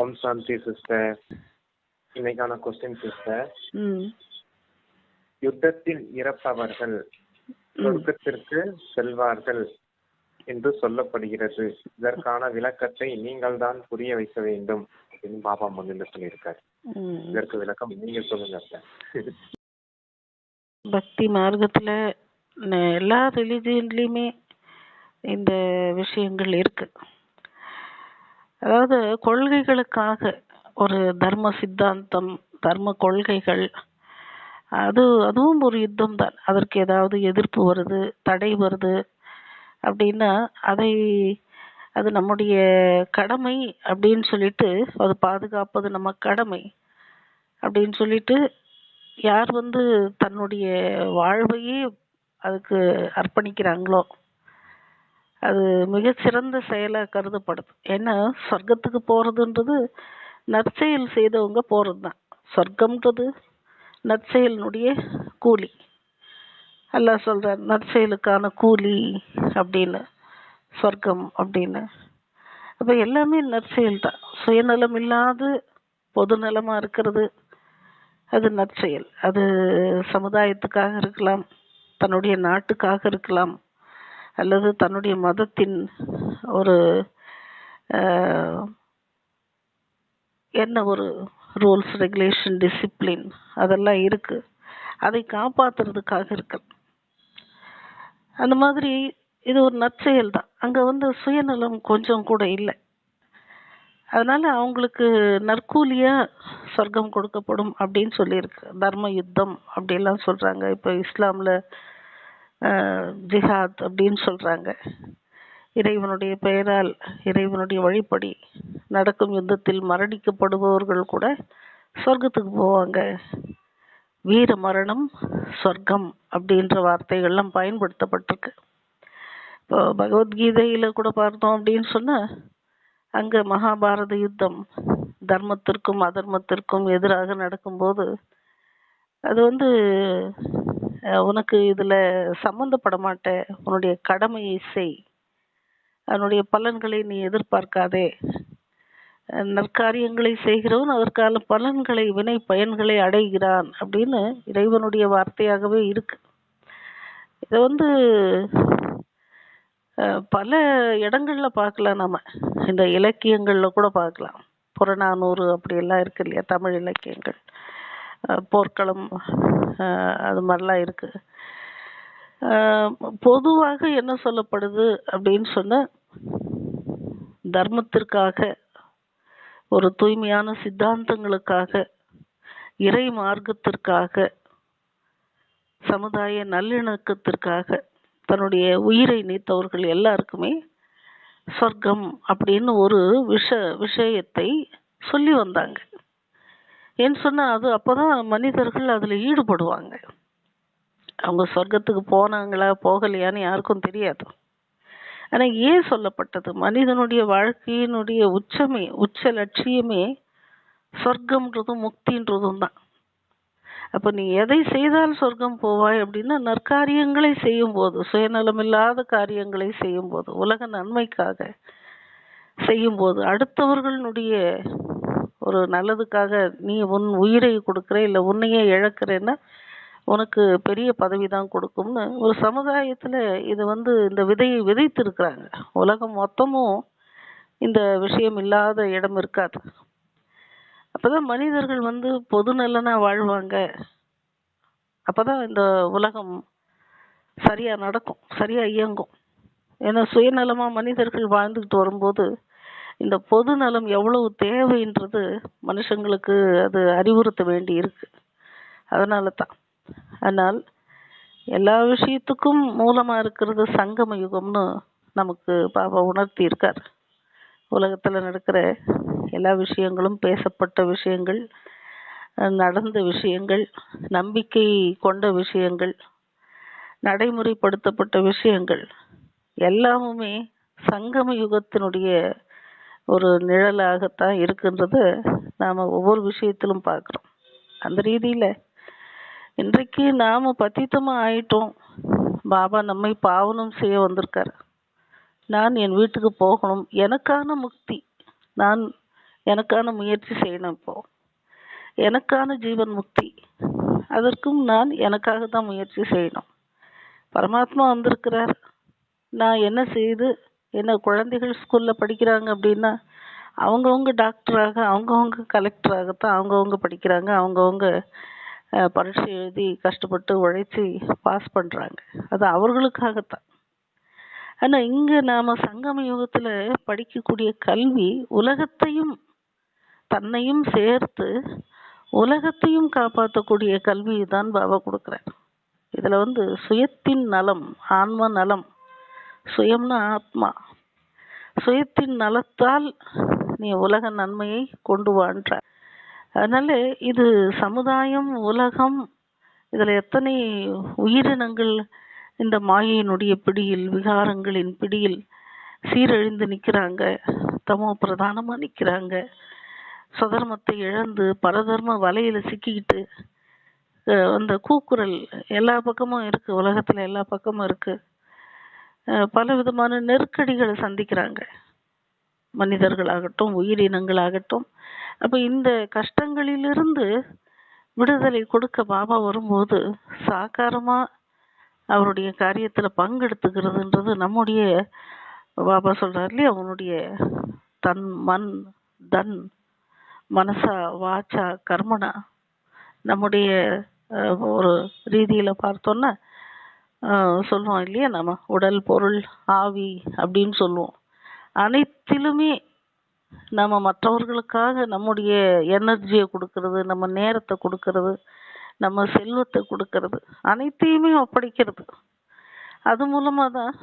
ஓம் Shanti sister இன்னைக்கான question sister யுத்தத்தில் இறப்பவர்கள் சொர்க்கத்திற்கு செல்வார்கள் என்று சொல்லப்படுகிறது. இதற்கான விளக்கத்தை நீங்கள் தான் புரிய வைக்க வேண்டும் அப்படின்னு பாபா முதல்ல சொல்லியிருக்காரு. இதற்கு விளக்கம் நீங்க சொல்லுங்க பக்தி மார்க்கத்துல எல்லா ரிலிஜியன்லயுமே இந்த விஷயங்கள் இருக்கு. அதாவது கொள்கைகளுக்காக ஒரு தர்ம சித்தாந்தம் தர்ம கொள்கைகள் அது அதுவும் ஒரு யுத்தம் தான் அதற்கு ஏதாவது எதிர்ப்பு வருது தடை வருது அப்படின்னா அதை அது நம்முடைய கடமை அப்படின்னு சொல்லிட்டு அது பாதுகாப்பது நம்ம கடமை அப்படின்னு சொல்லிட்டு யார் வந்து தன்னுடைய வாழ்வையே அதுக்கு அர்ப்பணிக்கிறாங்களோ அது மிகச்சிறந்த செயலாக கருதப்படுது. ஏன்னா சொர்க்கத்துக்கு போகிறதுன்றது நற்செயல் செய்தவங்க போகிறது தான் சொர்க்கம்ன்றது நற்செயலினுடைய கூலி. அல்லாஹ் சொல்கிற நற்செயலுக்கான கூலி அப்படின்னு சொர்க்கம் அப்படின்னு. அப்போ எல்லாமே நற்செயல் தான் சுயநலம் இல்லாது பொதுநலமாக இருக்கிறது அது நற்செயல். அது சமுதாயத்துக்காக இருக்கலாம் தன்னுடைய நாட்டுக்காக இருக்கலாம். அல்லது தன்னுடைய மதத்தின் ஒரு என்ன ஒரு ரூல்ஸ் ரெகுலேஷன் டிசிப்ளின் அதெல்லாம் இருக்கு. அதை காப்பாத்துறதுக்காக இருக்கு. அந்த மாதிரி இது ஒரு நற்செயல் தான். அங்க வந்து சுயநலம் கொஞ்சம் கூட இல்லை. அதனால அவங்களுக்கு நற்கூலியா சொர்க்கம் கொடுக்கப்படும் அப்படின்னு சொல்லியிருக்கு. தர்ம யுத்தம் அப்படிலாம் சொல்றாங்க. இப்போ இஸ்லாமில் ஜிஹாத் அப்படின்னு சொல்கிறாங்க இறைவனுடைய பெயரால் இறைவனுடைய வழிப்படி நடக்கும் யுத்தத்தில் மரணிக்கப்படுபவர்கள் கூட சொர்க்கத்துக்கு போவாங்க. வீர மரணம் சொர்க்கம் அப்படின்ற வார்த்தைகள்லாம் பயன்படுத்தப்பட்டிருக்கு. இப்போ பகவத்கீதையில் கூட பார்த்தோம் அப்படின்னு சொன்னால் அங்கே மகாபாரத யுத்தம் தர்மத்திற்கும் அதர்மத்திற்கும் எதிராக நடக்கும்போது அது வந்து உனக்கு இதில் சம்மந்தப்பட மாட்ட உன்னுடைய கடமையை செய். அதனுடைய பலன்களை நீ எதிர்பார்க்காதே. நற்காரியங்களை செய்கிறவன் அதற்கான பலன்களை வினை பயன்களை அடைகிறான் அப்படின்னு இறைவனுடைய வார்த்தையாகவே இருக்கு. இதை வந்து பல இடங்களில் பார்க்கலாம் நம்ம இந்த இலக்கியங்களில் கூட பார்க்கலாம். புறநானூறு அப்படி எல்லாம் இருக்கு இல்லையா? தமிழ் இலக்கியங்கள். போர்க்களம் அது மாதிரிலாம் இருக்கு. பொதுவாக என்ன சொல்லப்படுது அப்படின்னு சொன்னா தர்மத்திற்காக ஒரு தூய்மையான சித்தாந்தங்களுக்காக இறை மார்க்கத்திற்காக சமுதாய நல்லிணக்கத்திற்காக தன்னுடைய உயிரை நீத்தவர்கள் எல்லாருக்குமே சொர்க்கம் அப்படின்னு ஒரு விஷ விஷயத்தை சொல்லி வந்தாங்க. ஏன்னு சொன்னால் அது அப்போ தான் மனிதர்கள் அதில் ஈடுபடுவாங்க. அவங்க சொர்க்கத்துக்கு போனாங்களா போகலையான்னு யாருக்கும் தெரியாது. ஆனால் ஏன் சொல்லப்பட்டது? மனிதனுடைய வாழ்க்கையினுடைய உச்சமே உச்ச லட்சியமே சொர்க்கம்ன்றதும் முக்தின்றதும் தான். அப்போ நீ எதை செய்தால் சொர்க்கம் போவாய் அப்படின்னா நற்காரியங்களை செய்யும் போது சுயநலமில்லாத காரியங்களை செய்யும்போது உலக நன்மைக்காக செய்யும்போது அடுத்தவர்களுடைய ஒரு நல்லதுக்காக நீ உன் உயிரை கொடுக்குற இல்லை உன்னையே இழக்கிறேன்னா உனக்கு பெரிய பதவி தான் கொடுக்கும்னு ஒரு சமுதாயத்தில் இது வந்து இந்த விதையை விதைத்திருக்கிறாங்க. உலகம் மொத்தமும் இந்த விஷயம் இல்லாத இடம் இருக்காது. அப்போதான் மனிதர்கள் வந்து பொது நலனாக வாழ்வாங்க. அப்போதான் இந்த உலகம் சரியாக நடக்கும் சரியாக இயங்கும். ஏன்னா சுயநலமாக மனிதர்கள் வாழ்ந்துக்கிட்டு வரும்போது இந்த பொது நலம் எவ்வளவு தேவைன்றது மனுஷங்களுக்கு அது அறிவுறுத்த வேண்டி இருக்கு. அதனால தான் ஆனால் எல்லா விஷயத்துக்கும் மூலமாக இருக்கிறது சங்கம யுகம்னு நமக்கு பாபா உணர்த்தி இருக்கார் உலகத்தில் நடக்கிற எல்லா விஷயங்களும் பேசப்பட்ட விஷயங்கள் நடந்த விஷயங்கள் நம்பிக்கை கொண்ட விஷயங்கள் நடைமுறைப்படுத்தப்பட்ட விஷயங்கள் எல்லாமுமே சங்கம யுகத்தினுடைய ஒரு நிழலாகத்தான் இருக்குன்றத நாம் ஒவ்வொரு விஷயத்திலும் பார்க்குறோம். அந்த ரீதியில் இன்றைக்கு நாம் பத்தித்தமாக ஆயிட்டோம். பாபா நம்மை பாவனம் செய்ய வந்திருக்காரு. நான் என் வீட்டுக்கு போகணும். எனக்கான முக்தி. நான் எனக்கான முயற்சி செய்யணும் இப்போ. எனக்கான ஜீவன் முக்தி. அதற்கும் நான் எனக்காக தான் முயற்சி செய்யணும். பரமாத்மா வந்திருக்கிறார். நான் என்ன செய்து என்ன குழந்தைகள் ஸ்கூல்ல படிக்கிறாங்க அப்படின்னா அவங்கவுங்க டாக்டராக அவங்கவுங்க கலெக்டராகத்தான் அவங்கவுங்க படிக்கிறாங்க. அவங்கவுங்க பரிட்சை பரீட்சை எழுதி கஷ்டப்பட்டு உழைச்சி பாஸ் பண்ணுறாங்க அது அவர்களுக்காகத்தான். ஆனால் இங்கே நாம் சங்கம யுகத்தில் படிக்கக்கூடிய கல்வி உலகத்தையும் தன்னையும் சேர்த்து உலகத்தையும் காப்பாற்றக்கூடிய கல்வியை தான் பாபா கொடுக்குறார். இதில் வந்து சுயத்தின் நலம் ஆன்ம நலம் சுயம்னா ஆத்மா. சுயத்தின் நலத்தால் நீ உலக நன்மையை கொண்டு வான்ற அதனால இது சமுதாயம் உலகம் இதில் எத்தனை உயிரினங்கள் இந்த மாயையினுடைய பிடியில் விகாரங்களின் பிடியில் சீரழிந்து நிற்கிறாங்க தமோ பிரதானமாக நிற்கிறாங்க. சுதர்மத்தை இழந்து பரதர்ம வலையில் சிக்கிக்கிட்டு அந்த கூக்குரல் எல்லா பக்கமும் இருக்குது உலகத்தில் எல்லா பக்கமும் இருக்குது பல விதமான நெருக்கடிகளை சந்திக்கிறாங்க. மனிதர்களாகட்டும் உயிரினங்களாகட்டும். அப்போ இந்த கஷ்டங்களிலிருந்து விடுதலை கொடுக்க பாபா வரும்போது சாக்காரமாக அவருடைய காரியத்தில் பங்கெடுத்துக்கிறதுன்றது நம்முடைய பாபா சொல்கிறார் இல்லையா அவனுடைய தன் மண் தன் மனசா வாச்சா கர்மனா. நம்முடைய ஒரு ரீதியில் பார்த்தோன்னா சொல்லுவோம் இல்லையா நம்ம? உடல் பொருள் ஆவி அப்படின்னு சொல்லுவோம். அனைத்திலுமே நம்ம மற்றவர்களுக்காக நம்முடைய எனர்ஜியை கொடுக்கறது நம்ம நேரத்தை கொடுக்கறது நம்ம செல்வத்தை கொடுக்கறது அனைத்தையுமே ஒப்படைக்கிறது. அது மூலமாக தான்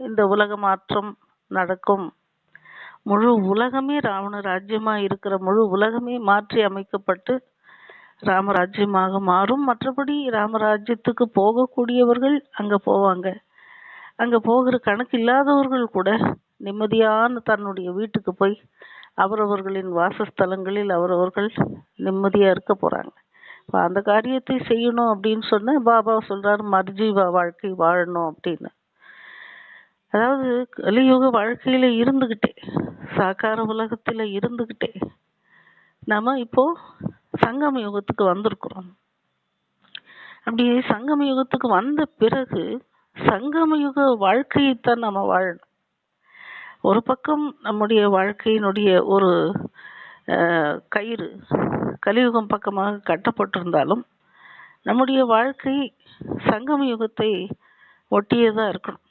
இந்த உலக மாற்றம் நடக்கும். முழு உலகமே ராவண ராஜ்யமாக இருக்கிற முழு உலகமே மாற்றி அமைக்கப்பட்டு ராமராஜ்யமாக மாறும். மற்றபடி ராமராஜ்யத்துக்கு போகக்கூடியவர்கள் அங்க போவாங்க. அங்க போகிற கணக்கு இல்லாதவர்கள் கூட நிம்மதியான தன்னுடைய வீட்டுக்கு போய் அவரவர்களின் வாசஸ்தலங்களில் அவரவர்கள் நிம்மதியா இருக்க போறாங்க. இப்போ அந்த காரியத்தை செய்யணும் அப்படின்னு சொன்ன பாபா சொல்றாரு மர்ஜீவா வாழ்க்கை வாழணும் அப்படின்னு. அதாவது கலியுக வாழ்க்கையில இருந்துகிட்டே சாக்கார உலகத்துல இருந்துகிட்டே நாம இப்போ சங்கம யுகத்துக்கு வந்திருக்கிறோம். அப்படி சங்கம யுகத்துக்கு வந்த பிறகு சங்கம யுக வாழ்க்கையை தான் நம்ம வாழணும். ஒரு பக்கம் நம்முடைய வாழ்க்கையினுடைய ஒரு கயிறு கலியுகம் பக்கமாக கட்டப்பட்டிருந்தாலும் நம்முடைய வாழ்க்கை சங்கம யுகத்தை ஒட்டியதா இருக்கணும்.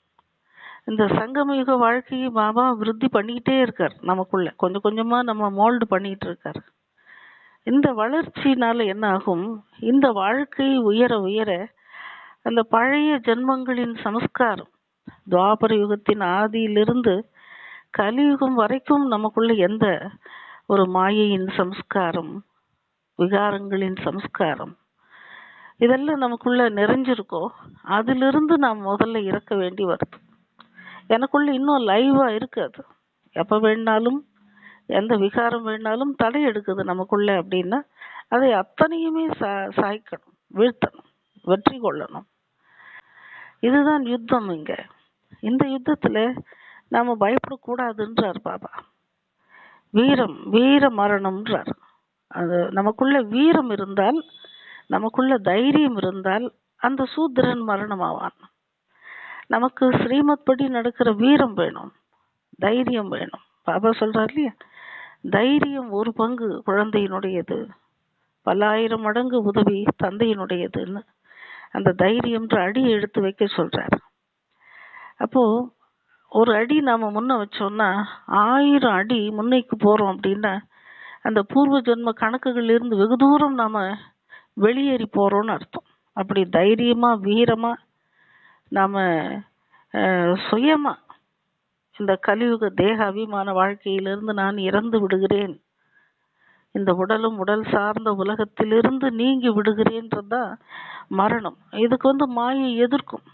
இந்த சங்கம யுக வாழ்க்கையை பாபா விருத்தி பண்ணிக்கிட்டே இருக்கார் நமக்குள்ள. கொஞ்சம் கொஞ்சமா நம்ம மோல்டு பண்ணிட்டு இருக்கார். இந்த வளர்ச்சினால என்ன ஆகும்? இந்த வாழ்க்கை உயர உயர அந்த பழைய ஜென்மங்களின் சமஸ்காரம் துவாபர யுகத்தின் ஆதியிலிருந்து கலியுகம் வரைக்கும் நமக்குள்ள எந்த ஒரு மாயையின் சம்ஸ்காரம் விகாரங்களின் சம்ஸ்காரம் இதெல்லாம் நமக்குள்ள நிறைஞ்சிருக்கோ? அதிலிருந்து நாம் முதல்ல இறக்க வேண்டி வருது. எனக்குள்ள இன்னும் லைவா இருக்காது. அது எப்ப வேணாலும் எந்த விகாரம் வேணாலும் தடை எடுக்குது நமக்குள்ள அப்படின்னா அதை அத்தனையுமே சா சாய்க்கணும் வீழ்த்தணும் வெற்றி கொள்ளணும். இதுதான் யுத்தம் இங்கே. இந்த யுத்தத்தில் நாம் பயப்படக்கூடாதுன்றார் பாபா. வீரம் வீர மரணம்ன்றார். அது நமக்குள்ள வீரம் இருந்தால் நமக்குள்ள தைரியம் இருந்தால் அந்த சூத்திரன் மரணமாவான். நமக்கு ஸ்ரீமத் படி நடக்கிற வீரம் வேணும் தைரியம் வேணும். பாபா சொல்றார் இல்லையா? தைரியம் ஒரு பங்கு குழந்தையினுடையது. பல்லாயிரம் மடங்கு உதவி தந்தையினுடையதுன்னு அந்த தைரியம்ன்ற அடி எடுத்து வைக்க சொல்றார். அப்போ ஒரு அடி நாம முன்ன வச்சோம்னா ஆயிரம் அடி முன்னைக்கு போறோம் அப்படின்னா அந்த பூர்வ ஜென்ம கணக்குகள் இருந்து வெகு தூரம் நாம வெளியேறி போறோம்னு அர்த்தம். அப்படி தைரியமா வீரமா நாம சுயமாக சுயமா இந்த கலியுக தேக அபிமான வாழ்க்கையிலிருந்து நான் இறந்து விடுகிறேன். இந்த உடலும் உடல் சார்ந்த உலகத்திலிருந்து நீங்கி விடுகிறேன்றதுதான் மரணம். இதுக்கு வந்து மாயை எதிர்க்கும்.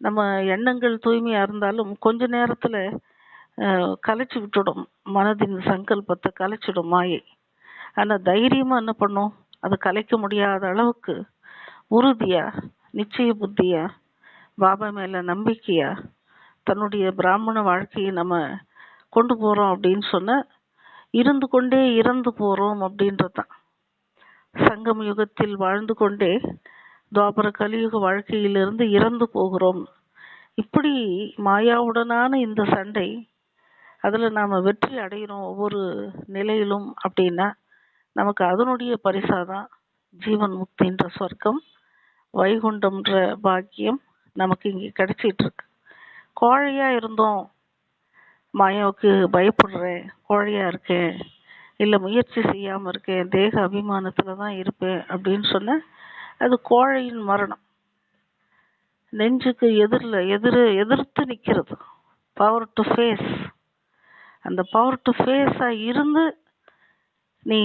நம்ம எண்ணங்கள் தூய்மையா இருந்தாலும் கொஞ்ச நேரத்துல கலைச்சி கலைச்சு விட்டுடும். மனதின் சங்கல்பத்தை கலைச்சிடும் மாயை. ஆனா தைரியமா என்ன பண்ணும்? அது கலைக்க முடியாத அளவுக்கு உறுதியா நிச்சய புத்தியா பாபா மேல நம்பிக்கையா தன்னுடைய பிராமண வாழ்க்கையை நம்ம கொண்டு போகிறோம் அப்படின்னு சொன்ன இருந்து கொண்டே இறந்து போகிறோம் அப்படின்றது தான் சங்கம் யுகத்தில் வாழ்ந்து கொண்டே துவாபர கலியுக வாழ்க்கையிலிருந்து இறந்து போகிறோம். இப்படி மாயாவுடனான இந்த சண்டை அதில் நாம் வெற்றி அடைகிறோம் ஒவ்வொரு நிலையிலும் அப்படின்னா நமக்கு அதனுடைய பரிசாதான் ஜீவன் முக்தின்ற சொர்க்கம் வைகுண்டம்ன்ற பாக்கியம் நமக்கு இங்கே கிடைச்சிட்டு கோழையாக கோழையா இருந்தோம். மாயாவுக்கு பயப்படுறேன். கோழையா இருக்கேன். இல்லை முயற்சி செய்யாம இருக்கேன். தேக அபிமானத்துல தான் இருப்பேன் அப்படின்னு சொன்ன அது கோழையின் மரணம். நெஞ்சுக்கு எதிரில் எதிர் எதிர்த்து நிற்கிறது பவர் டு ஃபேஸ் அந்த பவர் டு ஃபேஸாக இருந்து நீ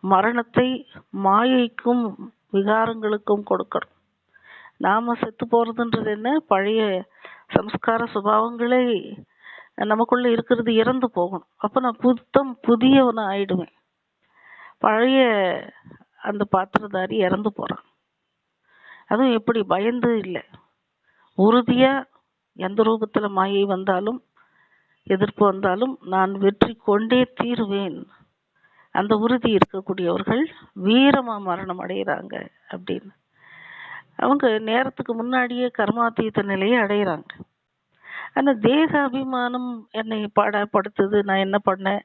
மரணத்தை மாயைக்கும் விகாரங்களுக்கும் கொடுக்கணும். நாம செத்து போறதுன்றது என்ன? பழைய சம்ஸ்கார சுபாவங்களே நமக்குள்ள இருக்கிறது இறந்து போகணும். அப்போ நான் புத்தம் புதியவனா ஆயிடுவேன். பழைய அந்த பாத்திரதாரி இறந்து போறான். அதுவும் எப்படி? பயந்து இல்லை. உறுதியா எந்த ரூபத்தில் மாயை வந்தாலும் எதிர்ப்பு வந்தாலும் நான் வெற்றி கொண்டே தீருவேன். அந்த உறுதி இருக்கக்கூடியவர்கள் வீரமா மரணம் அடைகிறாங்க அப்படின்னு. அவங்க நேரத்துக்கு முன்னாடியே கர்மாத்தீத நிலையை அடையிறாங்க. அந்த தேக அபிமானம் என்னை பாடப்படுத்துது நான் என்ன பண்ணேன்?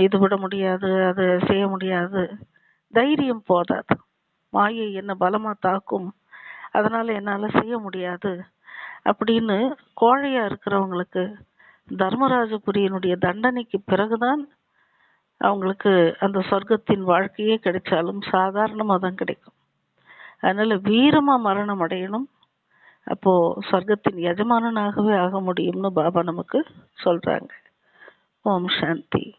இது விட முடியாது அது செய்ய முடியாது. தைரியம் போதாது. மாயை என்ன பலமா தாக்கும். அதனால என்னால செய்ய முடியாது. அப்படின்னு கோழையா இருக்கிறவங்களுக்கு தர்மராஜபுரியனுடைய தண்டனைக்கு பிறகுதான் அவங்களுக்கு அந்த சொர்க்கத்தின் வாழ்க்கையே கிடைச்சாலும் சாதாரணமாக தான் கிடைக்கும். அதனால வீரமா மரணம் அடையணும். அப்போ சொர்க்கத்தின் எஜமானனாகவே ஆக முடியும்னு பாபா நமக்கு சொல்றாங்க. ஓம் சாந்தி.